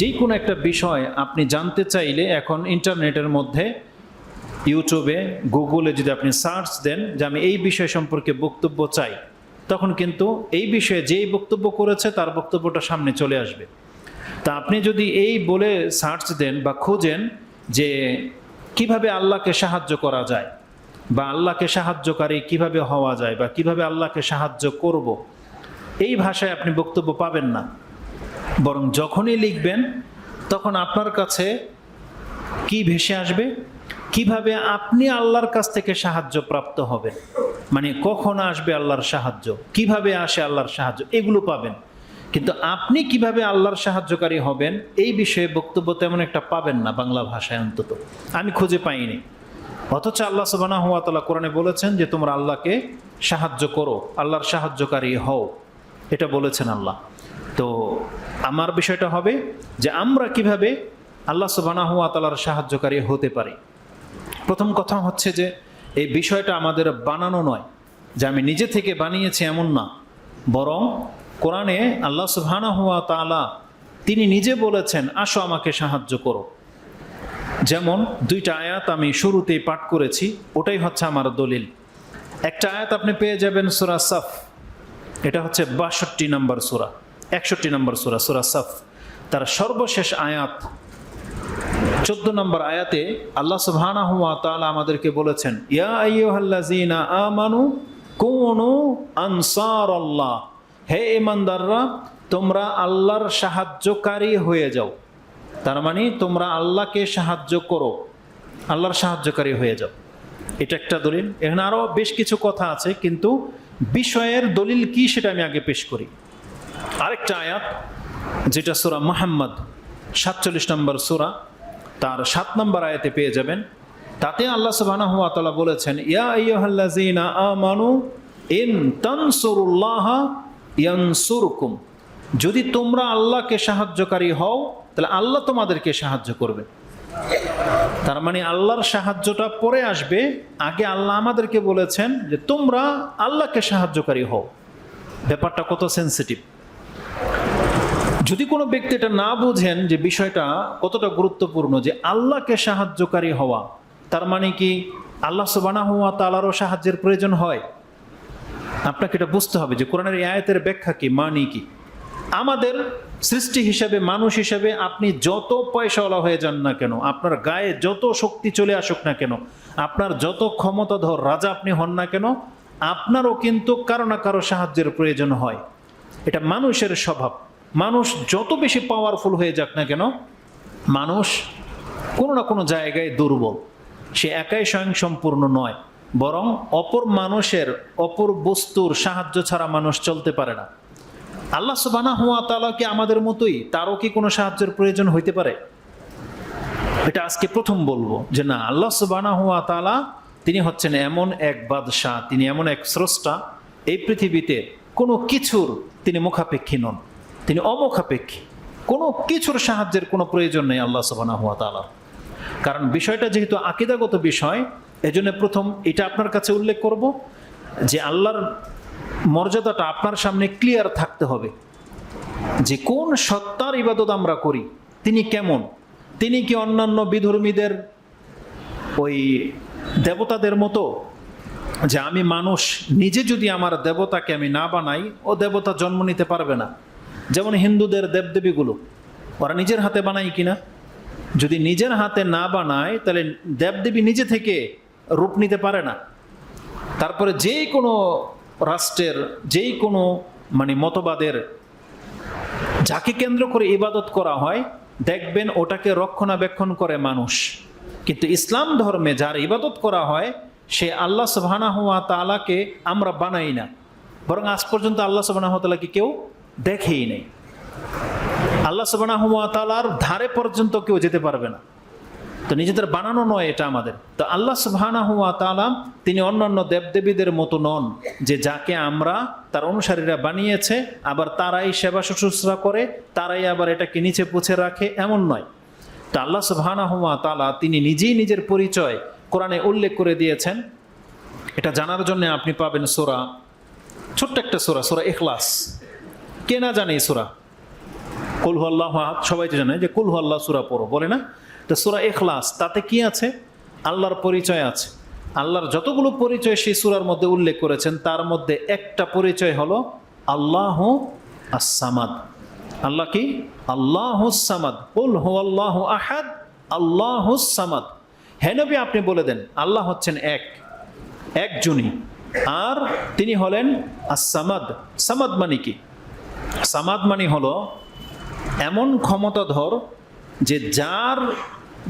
যে কোনো একটা বিষয় আপনি জানতে চাইলে এখন ইন্টারনেটের মধ্যে ইউটিউবে, গুগলে যদি আপনি সার্চ দেন যে আমি এই বিষয় সম্পর্কে বক্তব্য চাই, তখন কিন্তু এই বিষয়ে যেই বক্তব্য করেছে তার বক্তব্যটা সামনে চলে আসবে। তা আপনি যদি এই বলে সার্চ দেন বা খোঁজেন যে কীভাবে আল্লাহকে সাহায্য করা যায় বা আল্লাহকে সাহায্যকারী কীভাবে হওয়া যায় বা কীভাবে আল্লাহকে সাহায্য করব, এই ভাষায় আপনি বক্তব্য পাবেন না। বরং যখনই লিখবেন, তখন আপনার কাছে কি ভেসে আসবে? কীভাবে আপনি আল্লাহর কাছ থেকে সাহায্য প্রাপ্ত হবেন? মানে কখন আসবে আল্লাহর সাহায্য? কীভাবে আসে আল্লাহর সাহায্য? এগুলো পাবেন। কিন্তু আপনি কীভাবে আল্লাহর সাহায্যকারী হবেন, এই বিষয়ে বক্তব্য তেমন একটা পাবেন না বাংলা ভাষায় অন্তত। আমি খুঁজে পাইনি। অথচ আল্লাহ সুবানা হুয়া কোরআনে বলেছেন যে, তোমরা আল্লাহকে সাহায্য করো, আল্লাহর সাহায্যকারী হও। এটা বলেছেন আল্লাহ। তো আমার বিষয়টা হবে যে আমরা কীভাবে আল্লাহ সুবানা হুয়া তালার সাহায্যকারী হতে পারি। প্রথম কথা হচ্ছে যে এই বিষয়টা আমাদের বানানো নয়, যে আমি নিজে থেকে বানিয়েছি এমন না। বরং কোরআনে আল্লাহ সুবহানা হুয়া তালা তিনি নিজে বলেছেন, আসো আমাকে সাহায্য করো। যেমন দুইটা আয়াত আমি শুরুতেই পাঠ করেছি, ওটাই হচ্ছে আমার দলিল। একটা আয়াত আপনি পেয়ে যাবেন সুরা সাফ, এটা হচ্ছে বাষট্টি নম্বর সুরা। একষট্টি নম্বর সুরা সুরা সাফ। তার সর্বশেষ আয়াত, চোদ্দ নম্বর আয়াতে আল্লাহ সুবহানা হুয়া তাআলা আমাদেরকে বলেছেন, ইয়া আইয়ুহাল্লাযীনা আমানু কুনু আনসারাল্লাহ। হে ইমানদাররা তোমরা আল্লাহর সাহায্যকারী হয়ে যাও। তার মানে তোমরা আল্লাহকে সাহায্য করো, আল্লাহর সাহায্যকারী হয়ে যাও। এটা একটা দলিল। এখানে আরও বেশ কিছু কথা আছে, কিন্তু বিষয়ের দলিল কি সেটা আমি আগে পেশ করি। আরেকটা আয়াত যেটা সুরা মোহাম্মদ, সাতচল্লিশ নম্বর সুরা, তার সাত নম্বর আয়াতে পেয়ে যাবেন। তাতে আল্লাহ ওয়া বলেছেন, ইয়া আমানু, ইন যদি তোমরা আল্লাহকে সাহায্যকারী হও, তাহলে আল্লাহ তোমাদেরকে সাহায্য করবে। তার মানে আল্লাহর সাহায্যটা পরে আসবে। আগে আল্লাহ আমাদেরকে বলেছেন যে তোমরা আল্লাহকে সাহায্যকারী হও। ব্যাপারটা কত সেন্সিটিভ যদি কোনো ব্যক্তি এটা না বোঝেন যে বিষয়টা কতটা গুরুত্বপূর্ণ, যে আল্লাহকে সাহায্যকারী হওয়া, তার মানে কি আল্লাহ সুবানা হওয়া তালারও সাহায্যের প্রয়োজন হয়? আপনাকে এটা বুঝতে হবে যে কোরআনের আয়াতের ব্যাখ্যা কি, মানি কি? আমাদের সৃষ্টি হিসাবে, মানুষ হিসাবে আপনি যত পয়সাওয়ালা হয়ে যান না কেন, আপনার গায়ে যত শক্তি চলে আসুক না কেন, আপনার যত ক্ষমতাধর রাজা আপনি হন না কেন, আপনারও কিন্তু কারও না কারও সাহায্যের প্রয়োজন হয়। এটা মানুষের স্বভাব। মানুষ যত বেশি পাওয়ারফুল হয়ে যাক না কেন, মানুষ কোনো না কোনো জায়গায় দুর্বল। সে একাই স্বয়ংসম্পূর্ণ নয়, বরং অপর মানুষের অপর বস্তুর সাহায্য ছাড়া মানুষ চলতে পারে না। আল্লাহ সুবানা হুয়া তালা কি আমাদের মতোই তারও কি কোনো সাহায্যের প্রয়োজন হইতে পারে? এটা আজকে প্রথম বলব যে না, আল্লাহ সুবানা হুয়া তালা তিনি হচ্ছেন এমন এক বাদশাহ, তিনি এমন এক স্রষ্টা। এই পৃথিবীতে কোনো কিছুর তিনি মুখাপেক্ষী নন। তিনি অমুখাপেক্ষী। কোনো কিছুর সাহায্যের কোনো প্রয়োজন নেই আল্লাহ সুবানা হুয়া তালা কারণ বিষয়টা যেহেতু আকিদাগত বিষয়, এজন্য প্রথম এটা আপনার কাছে উল্লেখ করব যে আল্লাহর মর্যাদাটা আপনার সামনে ক্লিয়ার থাকতে হবে যে কোন সত্তার ইবাদত আমরা করি, তিনি কেমন? তিনি কি অন্যান্য বিধর্মীদের ওই দেবতাদের মতো? যে আমি মানুষ, নিজে যদি আমার দেবতাকে আমি না বানাই, ও দেবতা জন্ম নিতে পারবে না। যেমন হিন্দুদের দেবদেবীগুলো, ওরা নিজের হাতে বানায় কিনা? যদি নিজের হাতে না বানায়, তাহলে দেবদেবী নিজে থেকে রূপ নিতে পারে না। তারপরে যে কোনো রাষ্ট্রের, যেই কোনো মানে মতবাদের যাকে কেন্দ্র করে ইবাদত করা হয়, দেখবেন ওটাকে রক্ষণাবেক্ষণ করে মানুষ। কিন্তু ইসলাম ধর্মে যার ইবাদত করা হয়, সে আল্লাহ সুবাহানা হুয়া তালাকে আমরা বানাই না। বরং আজ পর্যন্ত আল্লাহ সুবাহ তালাকে কেউ দেখেই নেই। আল্লাহ তালার ধারে পর্যন্ত কেউ যেতে পারবে না। তো নিজেদের বানানো নয় এটা আমাদের। তো আল্লাহ সুবহানা হুয়া তালা তিনি অন্যান্য দেবদেবীদের মতো নন, যে যাকে আমরা, তার অনুসারীরা বানিয়েছে, আবার তারাই সেবা শুশ্রূষা করে, তারাই আবার এটাকে নিচে পুছে রাখে, এমন নয়। তো আল্লাহ সুবহানা হুয়া তালা তিনি নিজেই নিজের পরিচয় কোরআনে উল্লেখ করে দিয়েছেন। এটা জানার জন্য আপনি পাবেন সোরা, ছোট্ট একটা সোরা সোরা এখলাস কে না জানে এই সোরা? কুলহু আল্লাহ সবাই তো জানে যে কুলহু আল্লাহ সুরা পড়ো, বলে না? তো সুরা এখলাস তাতে কি আছে? আল্লাহর পরিচয় আছে। আল্লাহর যতগুলো পরিচয় সেই সুরার মধ্যে উল্লেখ করেছেন, তার মধ্যে একটা পরিচয় হলো আল্লাহ আসামাদ আল্লাহ কি? আল্লাহ সামাদ কুল হু আল্লাহ আহাদ, আল্লাহ সামাদ হ্যাঁ নবী, আপনি বলে দেন, আল্লাহ হচ্ছেন এক, একজনই। আর তিনি হলেন আসামাদ সামাদ মানে কি? সামাদ মানে হলো এমন ক্ষমতাধর যে যার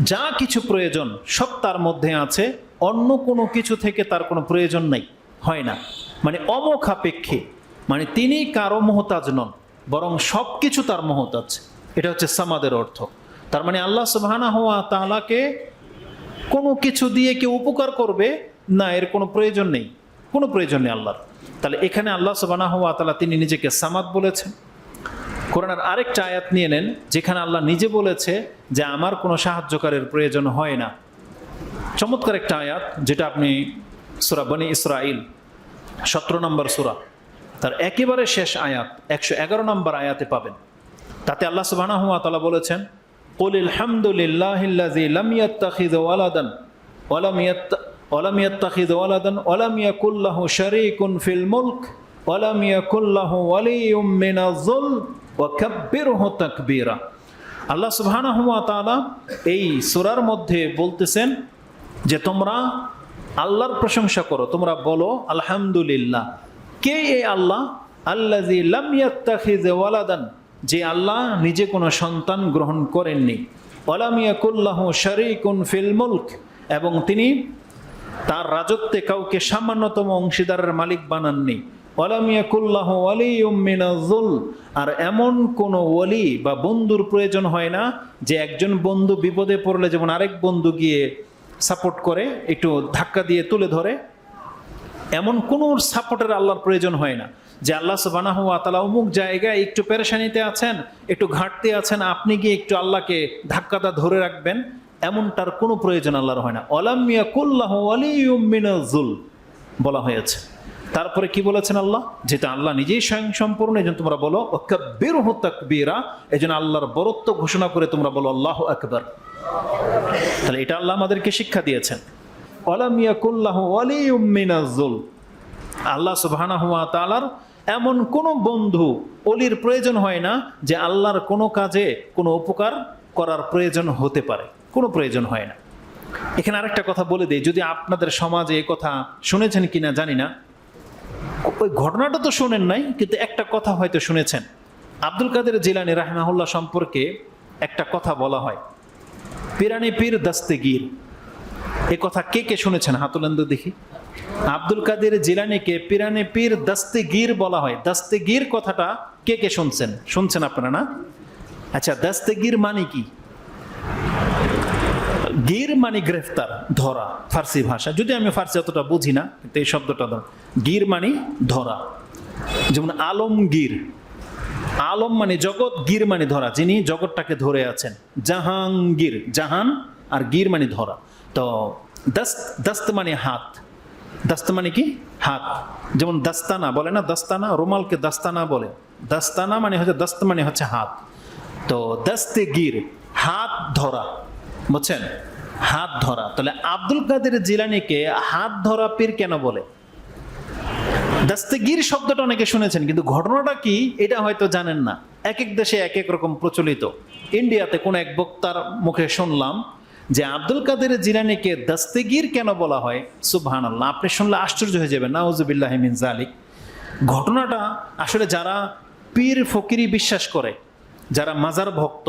যা কিছু প্রয়োজন সব তার মধ্যে আছে, অন্য কোনো কিছু থেকে তার কোনো প্রয়োজন নাই, হয় না। মানে অমোখাপেক্ষী মানে তিনি কারও মহতাজ নন, বরং সব কিছু তার মহতাজ। এটা হচ্ছে সামাদের অর্থ। তার মানে আল্লাহ সুবহানা হওয়া তালাকে কোনো কিছু দিয়ে কেউ উপকার করবে, না, এর কোনো প্রয়োজন নেই। কোনো প্রয়োজন নেই আল্লাহর তাহলে এখানে আল্লাহ সুবানা হওয়া তালা তিনি নিজেকে সামাদ বলেছেন কোরআনের আরেকটা আয়াত নিয়ে নেন যেখানে আল্লাহ নিজে বলেছে যে আমার কোনো সাহায্যকারের প্রয়োজন হয় না চমৎকার একটা আয়াত যেটা আপনি সুরা বনি ইসরাইল সতেরো নম্বর সুরা তার একেবারে শেষ আয়াত একশো এগারো নম্বর আয়াতে পাবেন তাতে আল্লাহ সুবহানাহু ওয়া তাআলা বলেছেন قل الحمد لله الذي لم يتخذ ولدا ولم يت অলাম ইয়াত্তাখিদ ওয়ালাদান, অলাম ইয়াকুল্লাহ শারীকুন ফিল মুলক, অলাম ইয়াকুল্লাহ ওয়ালিউম মিনাজুল ওয়া কাব্বিরহু তাকবীরা। আল্লাহ সুবহানাহু ওয়া তাআলা এই সূরার মধ্যে বলতেছেন যে তোমরা আল্লাহর প্রশংসা করো, তোমরা বলো, আলহামদুলিল্লাহ। কে এই আল্লাহ? আল্লাজি লাম ইয়াত্তাখিজ ওয়ালাদান, যে আল্লাহ নিজে কোনো সন্তান গ্রহণ করেননি। ওলামিয়াকুল্লাহ শারিকুন ফিল মুলক, এবং তিনি তার রাজত্বে কাউকে সামান্যতম অংশীদারের মালিক বানাননি। আর এমন কোনো ওয়ালি বা বন্ধুর প্রয়োজন হয় না যে একজন বন্ধু বিপদে পড়লে যেমন আরেক বন্ধু গিয়ে সাপোর্ট করে, একটু ধাক্কা দিয়ে তুলে ধরে, এমন কোনো সাপোর্টের আল্লাহর প্রয়োজন হয় না। যে আল্লাহ সুবানাহ তালা অমুক জায়গায় একটু পেরেশানিতে আছেন, একটু ঘাটতি আছেন, আপনি গিয়ে একটু আল্লাহকে ধাক্কাটা ধরে রাখবেন এমনটার কোনো প্রয়োজন আল্লাহর হয় না। অলামিয়া কুল্লাহ আলিউমিনাজুল বলা হয়েছে। তারপরে কি বলেছেন আল্লাহ? যেটা আল্লাহ নিজেই স্বয়ং সম্পূর্ণ এই তোমরা বলো বের তাকবীরা এই জন্য আল্লাহর বরত্ব ঘোষণা করে তোমরা বলো, আল্লাহ আকবর। তাহলে এটা আল্লাহ আমাদেরকে শিক্ষা দিয়েছেন। অলামিয়াকুল্লাহ ওয়ালিউমিনাজুল আল্লাহ সুবহানাহু ওয়া তাআলার এমন কোনো বন্ধু অলির প্রয়োজন হয় না যে আল্লাহর কোনো কাজে কোনো উপকার করার প্রয়োজন হতে পারে। কোনো প্রয়োজন হয় না। এখানে আরেকটা কথা বলে দিই, যদি আপনাদের সমাজে এই কথা শুনেছেন কিনা জানি না। ওই ঘটনাটা তো শোনেন নাই, কিন্তু একটা কথা হয়তো শুনেছেন। আব্দুল কাদের জিলানি রাহমাহুল্লাহ সম্পর্কে একটা কথা বলা হয়। পিরানি পীর দাস্তেগীর। এ কথা কে কে শুনেছেন? হাতুলেন্দু দেখি। আব্দুল কাদের জিলানিকে পিরানে পীর দাস্তেগীর বলা হয়। দাস্তেগীর কথাটা কে কে শুনছেন? শুনছেন আপনারা না? আচ্ছা দাস্তেগীর মানে কি? গির মানে গ্রেফতার, ধরা, ফার্সি ভাষা। যদি আমি ফার্সি অতটা বুঝি না, কিন্তু এই শব্দটা ধর। গির মানে ধরা। যেমন আলমগীর আলম মানে জগৎ, গির মানে ধরা। যিনি জগৎটাকে ধরে আছেন। জাহাঙ্গীর, জাহান আর গির মানে ধরা। তো দস্ত দস্ত মানে হাত। দস্ত মানে কি? হাত। যেমন দাস্তানা বলে না? দাস্তানা, রুমালকে দাস্তানা বলে। দাস্তানা মানে হচ্ছে, দস্ত মানে হচ্ছে হাত। তো দস্তে গির, হাত ধরা। বুঝছেন? হাত ধরা। তাহলে আব্দুল কাদের জিলানিকে হাত ধরা পীর কেন বলে? দাস্তেগির শব্দটা অনেকে শুনেছেন, কিন্তু ঘটনাটা কি এটা হয়তো জানেন না। এক এক দেশে এক এক রকম প্রচলিত। ইন্ডিয়াতে কোন এক বক্তার মুখে শুনলাম যে আব্দুল কাদের জিলানিকে দাস্তেগির কেন বলা হয়? সুবহান আল্লাহ আপনি শুনলে আশ্চর্য হয়ে যাবেন। নাউজুবিল্লাহ মিন জালিক ঘটনাটা আসলে যারা পীর ফকিরি বিশ্বাস করে, যারা মাজার ভক্ত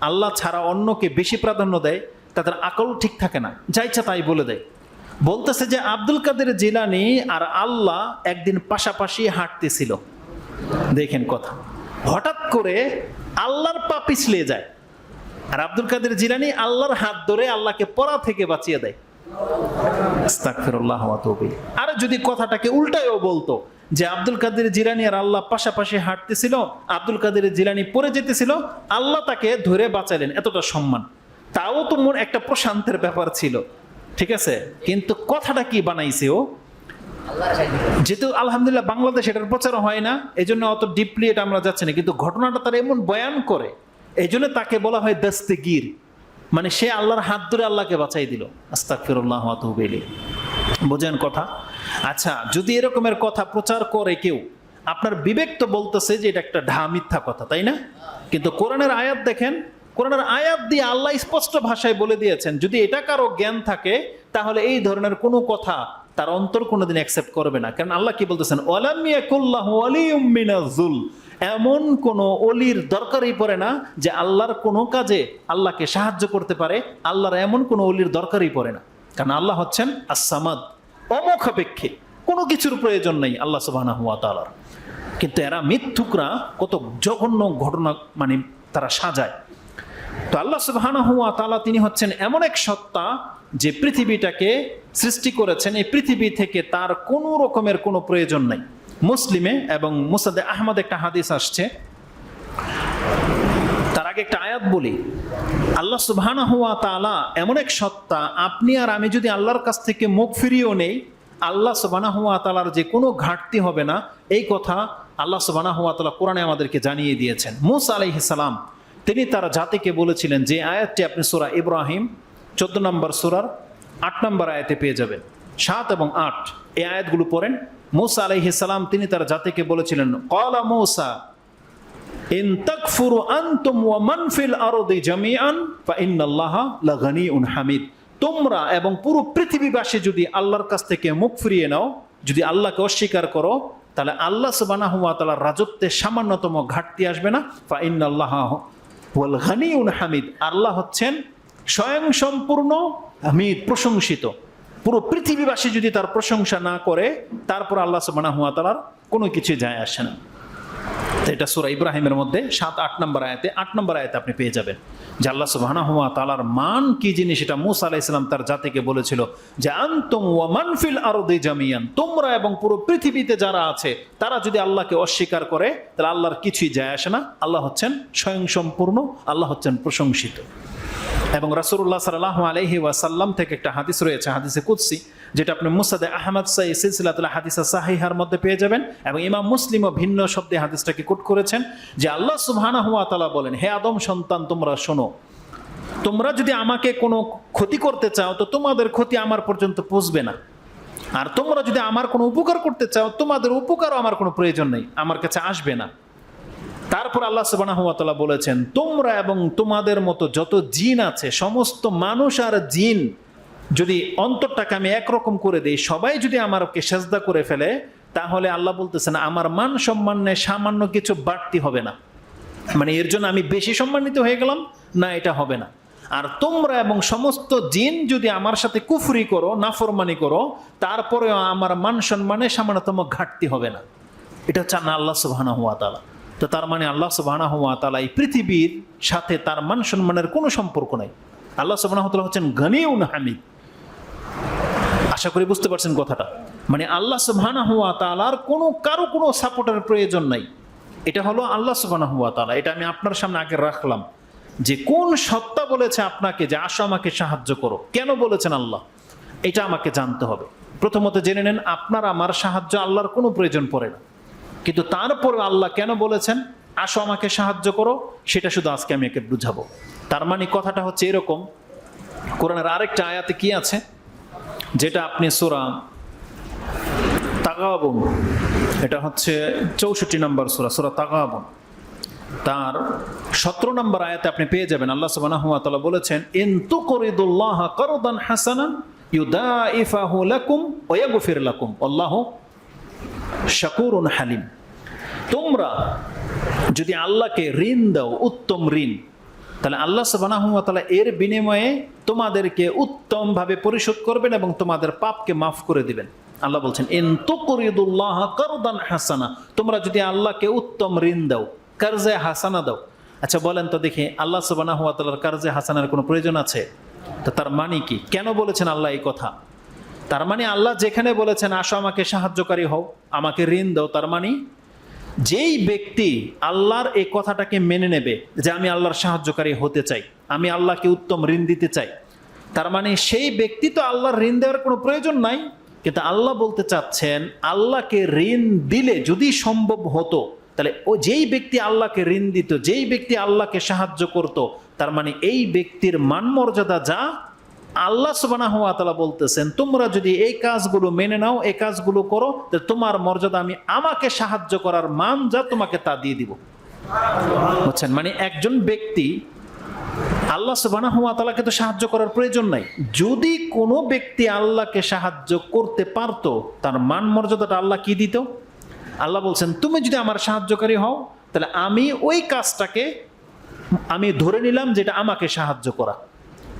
আল্লাহ ছাড়া অন্যকে বেশি প্রাধান্য দেয়, তাদের আকল ঠিক থাকে না। যা ইচ্ছা তাই বলে দেয়। বলতেছে যে আব্দুল কাদের জিলানি আর আল্লাহ একদিন পাশাপাশি হাঁটতেছিল। দেখেন কথা। হঠাৎ করে আল্লাহর পা পিছলে যায়। আর আব্দুল কাদের জিলানি আল্লাহর হাত ধরে আল্লাহকে পড়া থেকে বাঁচিয়ে দেয়। আর যদি কথাটাকে উল্টায়ও বলতো যে আব্দুল কাদের জিলানি আর আল্লাহ পাশাপাশি হাঁটতেছিল, আব্দুল কাদের জিলানি পড়ে যেতেছিল, আল্লাহ তাকে ধরে বাঁচালেন, এতটা সম্মান। তাও তো মোর একটা প্রশান্তের ব্যাপার ছিল। ঠিক আছে? কিন্তু কথাটা কি বানাইছে ও? যেহেতু আলহামদুলিল্লাহ বাংলাদেশ এটার প্রচার হয় না এই জন্য অত ডিপলি এটা আমরা যাচ্ছি না। কিন্তু ঘটনাটা তারা এমন বয়ান করে এই জন্য তাকে বলা হয় দস্তেগির। মানে সে আল্লাহর হাত ধরে আল্লাহকে বাঁচাই দিল। আস্তাক ফিরুল্লাহ বোঝেন কথা? আচ্ছা যদি এরকমের কথা প্রচার করে কেউ, আপনার বিবেক তো বলতেছে যে এটা একটা ঢা মিথ্যা কথা, তাই না? কিন্তু কোরআনের আয়াত দেখেন, কোরআনের আয়াত দিয়ে আল্লাহ স্পষ্ট ভাষায় বলে দিয়েছেন, যদি এটা কারও জ্ঞান থাকে, তাহলে এই ধরনের কোনো কথা তার অন্তর কোনোদিন অ্যাকসেপ্ট করবে না। কারণ আল্লাহ কি বলতেছেন? ওয়ালামিয়াকুল্লাহু আলিয়ুম মিনাজুল এমন কোন অলির দরকারই পড়ে না যে আল্লাহর কোনো কাজে আল্লাহকে সাহায্য করতে পারে, আল্লাহর এমন কোনো অলির দরকারই পড়ে না। কারণ আল্লাহ হচ্ছেন আসামাদ অমুখাপেক্ষী কোনো কিছুর প্রয়োজন নেই আল্লাহ সুবহানাহু ওয়া তাআলার। কিন্তু এরা মিথ্যুকরা কত জঘন্য ঘটনা মানে তারা সাজায়। তো আল্লাহ সুবহানাহু ওয়া তাআলা তিনি হচ্ছেন এমন এক সত্তা যে পৃথিবীটাকে সৃষ্টি করেছেন, এই পৃথিবী থেকে তার কোনো রকমের কোনো প্রয়োজন নাই। মুসলিমে এবং মুসাদে আহমদ একটা হাদিস আসছে আগে একটা আয়াত বলি। আল্লাহ সুবহানাহু ওয়া তাআলা এমন এক সত্তা, আপনি আর আমি যদি আল্লাহর কাছ থেকে মুখ ফিরিয়েও নেই, আল্লাহ সুবহানাহু ওয়া তালার যে কোনো ঘাটতি হবে না। এই কথা আল্লাহ সুবহানাহু ওয়া তাআলা কোরআনে আমাদেরকে জানিয়ে দিয়েছেন। মুসা আলাইহিস সালাম, তিনি তার জাতিকে বলেছিলেন যে, আয়াতটি আপনি সূরা ইব্রাহিম, চোদ্দ নম্বর সূরার আট নম্বর আয়াতে পেয়ে যাবেন। সাত এবং আট, এই আয়াতগুলো পড়েন। মুসা আলাইহিস সালাম, তিনি তার জাতিকে বলেছিলেন, কলা মৌসা ইন তাকফুরু আনতুম ওয়া মান ফিল আরদি জামিআন, ফা ইন্নাল্লাহা লাগানিউন হামিদ। তোমরা এবং পুরো পৃথিবীবাসী যদি আল্লাহর কাছ থেকে মুখ ফিরিয়ে নাও, যদি আল্লাহকে অস্বীকার করো, তাহলে আল্লাহ সুবহানাহু ওয়া তাআলার রাজত্বে সামান্যতম ঘাটতি আসবে না। ফা ইন্নাল্লাহা ওয়াল গানিউন হামিদ। আল্লাহ হচ্ছেন স্বয়ং সম্পূর্ণ হামিদ, প্রশংসিত। পুরো পৃথিবীবাসী যদি তার প্রশংসা না করে, তারপর আল্লাহ সুবহানাহু ওয়া তাআলার কোনো কিছু যায় আসে না। এটা সুরা ইব্রাহিমের মধ্যে সাত, আট নম্বর আয়াতে, আট নম্বর আয়াতে আপনি পেয়ে যাবেন। যে আল্লাহ সুবহানাহু ওয়া তাআলার মান কি জিনিস? এটা মুসা আলাইহিস সালাম তার জাতিকে বলেছিল যে, আনতুম ওয়া মান ফিল আরদি জামিয়ান। তোমরা এবং পুরো পৃথিবীতে যারা আছে, তারা যদি আল্লাহকে অস্বীকার করে, তাহলে আল্লাহর কিছুই যায় আসে না। আল্লাহ হচ্ছেন স্বয়ং সম্পূর্ণ আল্লাহ হচ্ছেন প্রশংসিত। এবং রাসূলুল্লাহ সাল্লাল্লাহু আলাইহি ওয়াসাল্লাম থেকে একটা হাদিস রয়েছে, হাদিসে কুদসি। যেটা আপনি মুসাদে আহমদ সাই সিলসিলাতুল হাদিসা সাহিহার মধ্যে পেয়ে যাবেন এবং ইমাম মুসলিমও ভিন্ন শব্দে হাদিসটাকে কোট করেছেন যে আল্লাহ সুবহানাহু ওয়া তাআলা বলেন, হে আদম সন্তান, তোমরা শোনো। তোমরা যদি আমাকে কোনো ক্ষতি করতে চাও, তো তোমাদের ক্ষতি আমার পর্যন্ত পৌঁছবে না। আর তোমরা যদি আমার কোনো উপকার করতে চাও, তোমাদের উপকারও আমার কোনো প্রয়োজন নেই, আমার কাছে আসবে না। তারপর আল্লাহ তাআলা বলেছেন, তোমরা এবং তোমাদের মতো যত জিন আছে, সমস্ত মানুষ আর জিন যদি অন্তরটাকে আমি একরকম করে দিই, সবাই যদি আমারকে সেজদা করে ফেলে, তাহলে আল্লাহ বলতেছেন, আমার মান সম্মানে সামান্য কিছু বাড়তি হবে না। মানে এর জন্য আমি বেশি সম্মানিত হয়ে গেলাম, না, এটা হবে না। আর তোমরা এবং সমস্ত জিন যদি আমার সাথে কুফরি করো, নাফরমানি করো, তারপরেও আমার মান সম্মানে সামান্যতম ঘাটতি হবে না। এটা হচ্ছে না আল্লাহ সুবহানাহু ওয়া তাআলা। তো তার মানে আল্লাহ সুবহানাহু ওয়া তালা এই পৃথিবীর সাথে তার মান সম্মানের কোনো সম্পর্ক নাই। আল্লাহ তাআলা হচ্ছেন গনিউন হামিদ। আশা করি বুঝতে পারছেন কথাটা। মানে আল্লাহ সুবহানাহু ওয়া তাআলার কোনো, কারও কোনো সাপোর্টের প্রয়োজন নাই। এটা হলো আল্লাহ সুবহানাহু হুয়া তালা এটা আমি আপনার সামনে আগে রাখলাম। যে কোন সত্তা বলেছে আপনাকে যে আসো আমাকে সাহায্য করো? কেন বলেছেন আল্লাহ? এটা আমাকে জানতে হবে। প্রথমত জেনে নেন, আপনার, আমার সাহায্য আল্লাহর কোনো প্রয়োজন পড়ে না। কিন্তু তারপরে আল্লাহ কেন বলেছেন, আসো আমাকে সাহায্য করো? সেটা শুধু আজকে আমি একে বুঝাবো। তার মানে কথাটা হচ্ছে এরকম। কোরআনের আরেকটা আয়াতে কি আছে? যেটা আপনি সুরা তাগাবন, এটা হচ্ছে চৌষট্টি নম্বর সুরা সুরা তাগাবন। তার সতেরো নম্বর আয়াতে আপনি পেয়ে যাবেন, আল্লাহ তাআলা বলেছেন, ইন তুকরিদুল্লাহ কারদান হাসানান ইউদাইফাহু লাকুম ওয়া ইয়াগফির লাকুম, আল্লাহু শাকুরুন হালিম। তোমরা যদি আল্লাহকে ঋণ দাও, উত্তম ঋণ তাহলে আল্লাহ ওয়া এর বিনিময়ে তোমাদেরকে উত্তমভাবে পরিশোধ করবেন এবং তোমাদের পাপকে মাফ করে দিবেন। আল্লাহ বলছেন, ইন তুকরিদুল্লাহ কারদান হাসানা তোমরা যদি আল্লাহকে উত্তম ঋণ দাও, কারজে হাসানা দাও। আচ্ছা বলেন তো দেখি, আল্লাহ তাআলার কারজে হাসানার কোনো প্রয়োজন আছে? তো তার মানে কি? কেন বলেছেন আল্লাহ এই কথা? তার মানে আল্লাহ যেখানে বলেছেন, আসো আমাকে সাহায্যকারী হও, আমাকে ঋণ দাও তার মানে যেই ব্যক্তি আল্লাহর এই কথাটাকে মেনে নেবে যে আমি আল্লাহর সাহায্যকারী হতে চাই, আমি আল্লাহকে উত্তম ঋণ দিতে চাই, তার মানে সেই ব্যক্তি তো আল্লাহর ঋণ দেওয়ার কোনো প্রয়োজন নাই, কিন্তু আল্লাহ বলতে চাচ্ছেন, আল্লাহকে ঋণ দিলে যদি সম্ভব হতো, তাহলে ও যেই ব্যক্তি আল্লাহকে ঋণ দিত, যেই ব্যক্তি আল্লাহকে সাহায্য করত, তার মানে এই ব্যক্তির মান মর্যাদা যা আল্লাহ সুবানা হওয়া তালা বলতেছেন, তোমরা যদি এই কাজগুলো মেনে নাও, এই কাজগুলো করো তোমার মর্যাদা আমি আমাকে সাহায্য করার মান যা তোমাকে তা দিয়ে দিব। বুঝছেন? মানে একজন ব্যক্তি, আল্লাহ সুবানা হওয়া তালাকে তো সাহায্য করার প্রয়োজন নাই। যদি কোনো ব্যক্তি আল্লাহকে সাহায্য করতে পারতো, তার মান মর্যাদাটা আল্লাহ কি দিত? আল্লাহ বলছেন, তুমি যদি আমার সাহায্যকারী হও, তাহলে আমি ওই কাজটাকে, আমি ধরে নিলাম যেটা আমাকে সাহায্য করা।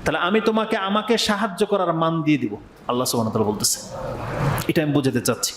তাহলে আমি তোমাকে, আমাকে সাহায্য করার মান দিয়ে দিব। আল্লাহ সুবাহ বলতেছে। এটা আমি বুঝাতে চাচ্ছি।